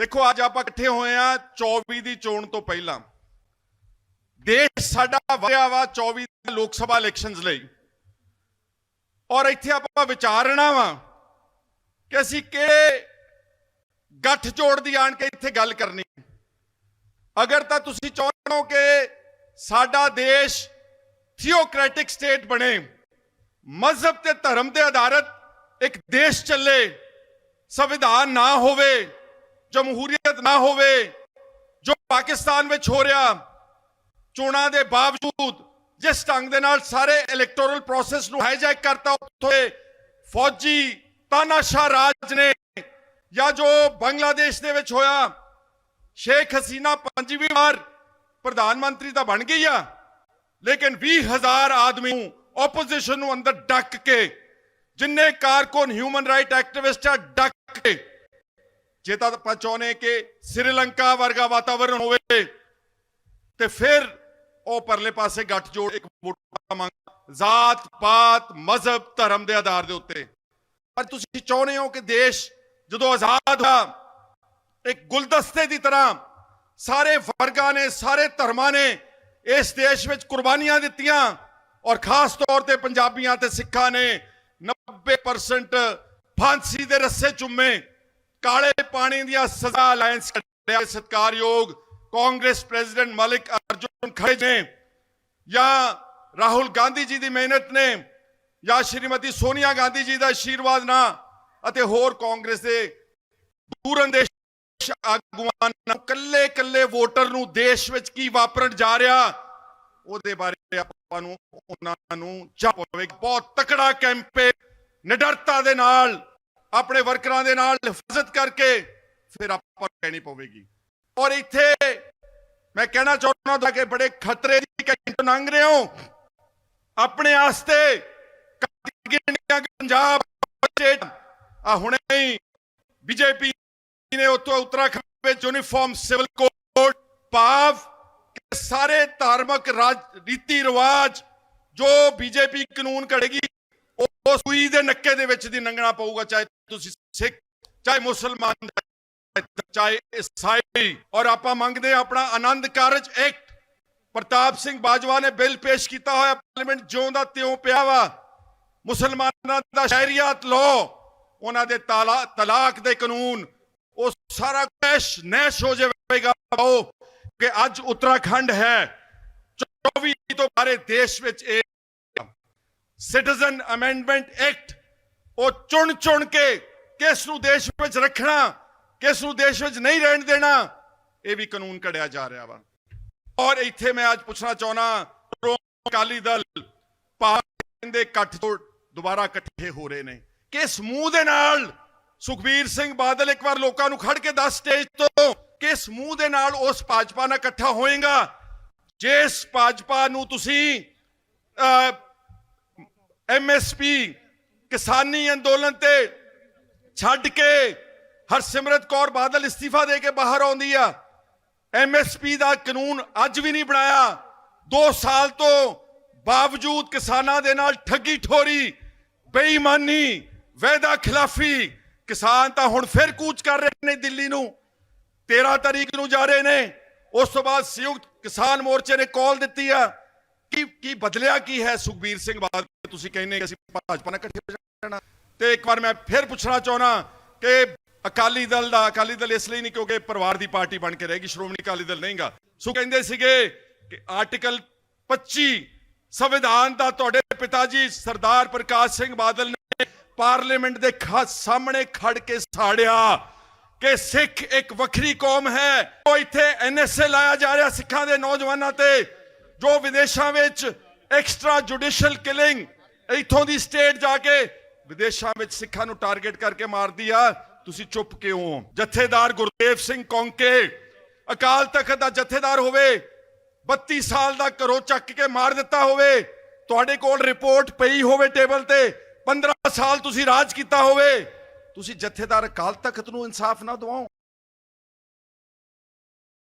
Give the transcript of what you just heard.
ਦੇਖੋ, ਅੱਜ ਆਪਾਂ ਇਕੱਠੇ ਹੋਏ ਆ 24 ਦੀ ਚੋਣ ਤੋਂ ਪਹਿਲਾਂ। ਦੇਸ਼ ਸਾਡਾ ਵਧਿਆ ਵਾ 24 ਲੋਕ ਸਭਾ ਇਲੈਕਸ਼ਨਸ ਲਈ। ਔਰ ਇੱਥੇ ਆਪਾਂ ਵਿਚਾਰਨਾ ਵਾ ਕਿ ਅਸੀਂ ਕਿਹੜੇ ਗੱਠ ਜੋੜ ਦੀ ਆਣ ਕੇ ਇੱਥੇ ਗੱਲ ਕਰਨੀ ਅਗਰ ਤਾਂ ਤੁਸੀਂ ਚਾਹੁੰਦੇ ਹੋ ਕਿ ਸਾਡਾ ਦੇਸ਼ ਥਿਓਕ੍ਰੈਟਿਕ ਸਟੇਟ ਬਣੇ, ਮਜ਼ਹਬ ਤੇ ਧਰਮ ਦੇ ਆਧਾਰਿਤ ਇੱਕ ਦੇਸ਼ ਚੱਲੇ, ਸੰਵਿਧਾਨ ਨਾ ਹੋਵੇ ਜਮਹੂਰੀਅਤ ਨਾ ਹੋਵੇ, ਜੋ ਪਾਕਿਸਤਾਨ ਵਿੱਚ ਹੋ ਰਿਹਾ, ਚੋਣਾਂ ਦੇ ਬਾਵਜੂਦ ਜਿਸ ਢੰਗ ਦੇ ਨਾਲ ਸਾਰੇ ਇਲੈਕਟੋਰਲ ਪ੍ਰੋਸੈਸ ਨੂੰ ਹਾਈਜੈਕ ਕਰਤਾ, ਉੱਥੇ ਫੌਜੀ ਤਾਨਾਸ਼ਾਹ ਰਾਜ ਨੇ ਜਾਂ ਜੋ ਬੰਗਲਾਦੇਸ਼ ਦੇ ਵਿੱਚ ਹੋਇਆ, ਸ਼ੇਖ ਹਸੀਨਾ ਪੰਜਵੀਂ ਵਾਰ ਪ੍ਰਧਾਨ ਮੰਤਰੀ ਤਾਂ ਬਣ ਗਈ ਆ, ਲੇਕਿਨ 20000 ਆਦਮੀ ਨੂੰ ਆਪੋਜੀਸ਼ਨ ਨੂੰ ਅੰਦਰ ਡੱਕ ਕੇ, ਜਿੰਨੇ ਕਾਰਕੁਨ ਹਿਊਮਨ ਰਾਈਟ ਐਕਟਿਵਿਸਟ ਆ, ਡੱਕ ਕੇ ਜੇ ਤਾਂ ਆਪਾਂ ਚਾਹੁੰਦੇ ਕਿ ਸ੍ਰੀਲੰਕਾ ਵਰਗਾ ਵਾਤਾਵਰਣ ਹੋਵੇ, ਤੇ ਫਿਰ ਉਹ ਪਰਲੇ ਪਾਸੇ ਗੱਠ ਜੋੜ ਇੱਕ ਵੋਟਾਂ ਮੰਗ, ਜ਼ਾਤ, ਪਾਤ, ਮਜ਼ਹਬ, ਧਰਮ ਦੇ ਆਧਾਰ ਦੇ ਉੱਤੇ। ਪਰ ਤੁਸੀਂ ਚਾਹੁੰਦੇ ਹੋ ਕਿ ਦੇਸ਼ ਜਦੋਂ ਆਜ਼ਾਦ ਹੋਇਆ, ਇੱਕ ਗੁਲਦਸਤੇ ਦੀ ਤਰ੍ਹਾਂ ਸਾਰੇ ਵਰਗਾਂ ਨੇ, ਸਾਰੇ ਧਰਮਾਂ ਨੇ ਇਸ ਦੇਸ਼ ਵਿੱਚ ਕੁਰਬਾਨੀਆਂ ਦਿੱਤੀਆਂ ਔਰ ਖਾਸ ਤੌਰ ਤੇ ਪੰਜਾਬੀਆਂ ਤੇ ਸਿੱਖਾਂ ਨੇ 90% ਫਾਂਸੀ ਦੇ ਰੱਸੇ ਚੁੰਮੇ। ਕਾਲੇ ਪਾਣੀ ਦੀਆਂ ਸਜ਼ਾ ਅਲਾਈਅੰਸ ਕੱਢਿਆ ਸਤਕਾਰਯੋਗ ਕਾਂਗਰਸ ਪ੍ਰੈਜ਼ੀਡੈਂਟ ਮਲਿਕ ਅਰਜੁਨ ਖੜਗੇ ਨੇ ਜਾਂ ਰਾਹੁਲ ਗਾਂਧੀ ਜੀ ਦੀ ਮਿਹਨਤ ਨੇ ਜਾਂ ਸ਼੍ਰੀਮਤੀ ਸੋਨੀਆ ਗਾਂਧੀ ਜੀ ਦਾ ਆਸ਼ੀਰਵਾਦ ਨਾ ਅਤੇ ਹੋਰ ਕਾਂਗਰਸ ਦੇ ਦੂਰੰਦੇਸ਼ ਆਗੂਆਂ ਨੂੰ ਕੱਲੇ ਕੱਲੇ ਵੋਟਰ ਨੂੰ ਦੇਸ਼ ਵਿੱਚ ਕੀ ਵਾਪਰਨ ਜਾ ਰਿਹਾ, ਉਹਦੇ ਬਾਰੇ ਆਪਾਂ ਨੂੰ ਉਹਨਾਂ ਨੂੰ ਜਾ ਪਵੇ ਬਹੁਤ ਤਕੜਾ ਕੈਂਪੇਨ ਨਿਡਰਤਾ ਦੇ ਨਾਲ ਆਪਣੇ ਵਰਕਰਾਂ ਦੇ ਨਾਲ ਹਿਫਾਜ਼ਤ ਕਰਕੇ ਫਿਰ ਆਪਾਂ ਨੂੰ ਕਹਿਣੀ ਪਵੇਗੀ। ਔਰ ਇੱਥੇ ਮੈਂ ਕਹਿਣਾ ਚਾਹੁੰਦਾ ਕਿ ਬੜੇ ਖਤਰੇ ਦੀ ਘੰਟ ਲੰਘ ਰਹੇ ਹੋ। ਆਪਣੇ ਆਸਤੇ ਪੰਜਾਬ ਸਟੇਟ ਆ ਹੁਣੇ ਹੀ ਬੀਜੇਪੀ ਨੇ ਉਤੋਂ ਉੱਤਰਾਖੰਡ ਵਿੱਚ ਯੂਨੀਫਾਰਮ ਸਿਵਲ ਕੋਡ ਭਾਵ ਸਾਰੇ ਧਾਰਮਿਕ ਰਾਜ ਰੀਤੀ ਰਿਵਾਜ ਜੋ ਬੀਜੇਪੀ ਕਾਨੂੰਨ ਘੜੇਗੀ ਉਹ ਸੂਈ ਦੇ ਨੱਕੇ ਦੇ ਵਿੱਚ ਦੀ ਲੰਘਣਾ ਪਊਗਾ, ਚਾਹੇ ਤੁਸੀਂ ਸਿੱਖ, ਚਾਹੇ ਮੁਸਲਮਾਨ ਚਾਹੇ ਈਸਾਈ। ਔਰ ਆਪਾਂ ਮੰਗਦੇ ਹਾਂ ਆਪਣਾ ਆਨੰਦ ਕਾਰਜ ਐਕਟ ਪ੍ਰਤਾਪ ਸਿੰਘ ਬਾਜਵਾ ਨੇ ਬਿੱਲ ਪੇਸ਼ ਕੀਤਾ ਹੋਇਆ, ਪਾਰਲੀਮੈਂਟ ਜਿਉਂ ਦਾ ਤਿਉਂ ਪਿਆ ਵਾ। ਮੁਸਲਮਾਨਾਂ ਦਾ ਸ਼ਹਿਰੀਅਤ ਲਾਅ ਉਹਨਾਂ ਦੇ ਤਲਾਕ ਦੇ ਕਾਨੂੰਨ। ਉਹ ਸਾਰਾ ਕੁਝ ਨੈਸ਼ ਹੋ ਜਾਵੇਗਾ। ਉਹ ਕਿ ਅੱਜ ਉਤਰਾਖੰਡ ਹੈ। 24 ਤੋਂ ਬਾਰੇ ਦੇਸ਼ ਵਿੱਚ ਇਹ ਸਿਟੀਜ਼ਨ ਅਮੈਂਡਮੈਂਟ ਐਕਟ ਉਹ ਚੁਣ ਚੁਣ ਕੇ ਕਿਸ ਨੂੰ ਦੇਸ਼ ਵਿੱਚ ਰੱਖਣਾ, ਕਿਸ ਨੂੰ ਦੇਸ਼ ਵਿੱਚ ਨਹੀਂ ਰਹਿਣ ਦੇਣਾ, ਇਹ ਵੀ ਕਾਨੂੰਨ ਘੜਿਆ ਜਾ ਰਿਹਾ ਵਾ। ਔਰ ਇੱਥੇ ਮੈਂ ਅੱਜ ਪੁੱਛਣਾ ਚਾਹਣਾ ਅਕਾਲੀ ਦਲ ਭਾਰਤ ਦੇ ਇਕੱਠ ਤੋਂ ਦੁਬਾਰਾ ਇਕੱਠੇ ਹੋ ਰਹੇ ਨੇ। ਕਿਸ ਮੂੰਹ ਦੇ ਨਾਲ ਸੁਖਬੀਰ ਸਿੰਘ ਬਾਦਲ ਇੱਕ ਵਾਰ ਲੋਕਾਂ ਨੂੰ ਖੜ ਕੇ ਦੱਸ ਸਟੇਜ ਤੋਂ, ਕਿਸ ਮੂੰਹ ਦੇ ਨਾਲ ਉਸ ਭਾਜਪਾ ਨਾਲ ਇਕੱਠਾ ਹੋਏਗਾ? ਜਿਸ ਭਾਜਪਾ ਨੂੰ ਤੁਸੀਂ ਐਮਐਸਪੀ ਕਿਸਾਨੀ ਅੰਦੋਲਨ ਤੇ ਛੱਡ ਕੇ ਹਰਸਿਮਰਤ ਕੌਰ ਬਾਦਲ ਅਸਤੀਫਾ ਦੇ ਕੇ ਬਾਹਰ ਆਉਂਦੀ ਆ। ਐਮਐਸਪੀ ਦਾ ਕਾਨੂੰਨ ਅੱਜ ਵੀ ਨਹੀਂ ਬਣਾਇਆ। 2 ਸਾਲ ਤੋਂ ਬਾਵਜੂਦ ਕਿਸਾਨਾਂ ਦੇ ਨਾਲ ਠੱਗੀ ਠੋਰੀ, ਬੇਈਮਾਨੀ, ਵਾਅਦਾ ਖਿਲਾਫੀ, ਕਿਸਾਨ ਤਾਂ ਹੁਣ ਫਿਰ ਕੂਚ ਕਰ ਰਹੇ ਨੇ ਦਿੱਲੀ ਨੂੰ। 13 ਤਾਰੀਖ ਨੂੰ ਜਾ ਰਹੇ ਨੇ। ਉਸ ਤੋਂ ਬਾਅਦ ਸੰਯੁਕਤ ਕਿਸਾਨ ਮੋਰਚੇ ਨੇ ਕਾਲ ਦਿੱਤੀ ਆ। ਕਿ ਕੀ ਬਦਲਿਆ ਕੀ ਹੈ ਸੁਖਬੀਰ ਸਿੰਘ ਬਾਦਲ? ਤੁਸੀਂ ਕਹਿੰਦੇ ਕਿ ਅਸੀਂ ਭਾਜਪਾ ਨਾਲ ਇਕੱਠੇ ਹੋ ਜਾਣਾ। ਤੇ ਇੱਕ ਵਾਰ ਮੈਂ ਫਿਰ ਪੁੱਛਣਾ ਚਾਹਣਾ ਕਿ ਅਕਾਲੀ ਦਲ ਦਾ, ਅਕਾਲੀ ਦਲ ਇਸ ਲਈ ਨਹੀਂ ਕਿਉਂਕਿ ਪਰਿਵਾਰ ਦੀ ਪਾਰਟੀ ਬਣ ਕੇ ਰਹੇਗੀ, ਸ਼੍ਰੋਮਣੀ ਅਕਾਲੀ ਦਲ ਨਹੀਂਗਾ। ਸੋ ਕਹਿੰਦੇ ਸੀਗੇ ਕਿ ਆਰਟੀਕਲ 25 ਸੰਵਿਧਾਨ ਦਾ ਤੁਹਾਡੇ ਪਿਤਾ ਜੀ ਸਰਦਾਰ ਪ੍ਰਕਾਸ਼ ਸਿੰਘ ਬਾਦਲ ਨੇ ਪਾਰਲੀਮੈਂਟ ਦੇ ਸਾਹਮਣੇ ਖੜ ਕੇ ਸਾੜਿਆ ਕਿ ਸਿੱਖ ਇੱਕ ਵੱਖਰੀ ਕੌਮ ਹੈ। ਉਹ ਇੱਥੇ ਐਨਐਸਏ ਲਾਇਆ ਜਾ ਰਿਹਾ ਸਿੱਖਾਂ ਦੇ ਨੌਜਵਾਨਾਂ ਤੇ, ਜੋ ਵਿਦੇਸ਼ਾਂ ਵਿੱਚ ਐਕਸਟਰਾ ਜੁਡੀਸ਼ੀਅਲ ਕਿਲਿੰਗ ਇੱਥੋਂ ਦੀ ਸਟੇਟ ਜਾ ਕੇ ਵਿਦੇਸ਼ਾਂ ਵਿੱਚ ਸਿੱਖਾਂ ਨੂੰ ਟਾਰਗੇਟ ਕਰਕੇ ਮਾਰਦੀ ਆ, ਤੁਸੀਂ ਚੁੱਪ ਕਿਉਂ ਹੋ? ਜਥੇਦਾਰ ਗੁਰਦੇਵ ਸਿੰਘ ਕੌਂਕੇ, ਅਕਾਲ ਤਖਤ ਦਾ ਜਥੇਦਾਰ ਹੋਵੇ 32 ਸਾਲ ਦਾ ਘਰੋਂ ਚੱਕ ਕੇ ਮਾਰ ਦਿੱਤਾ ਹੋਵੇ, ਤੁਹਾਡੇ ਕੋਲ ਰਿਪੋਰਟ ਪਈ ਹੋਵੇ ਟੇਬਲ ਤੇ 15 ਸਾਲ ਤੁਸੀਂ ਰਾਜ ਕੀਤਾ ਹੋਵੇ, ਤੁਸੀਂ ਜਥੇਦਾਰ ਅਕਾਲ ਤਖਤ ਨੂੰ ਇਨਸਾਫ ਨਾ ਦਿਵਾਓ।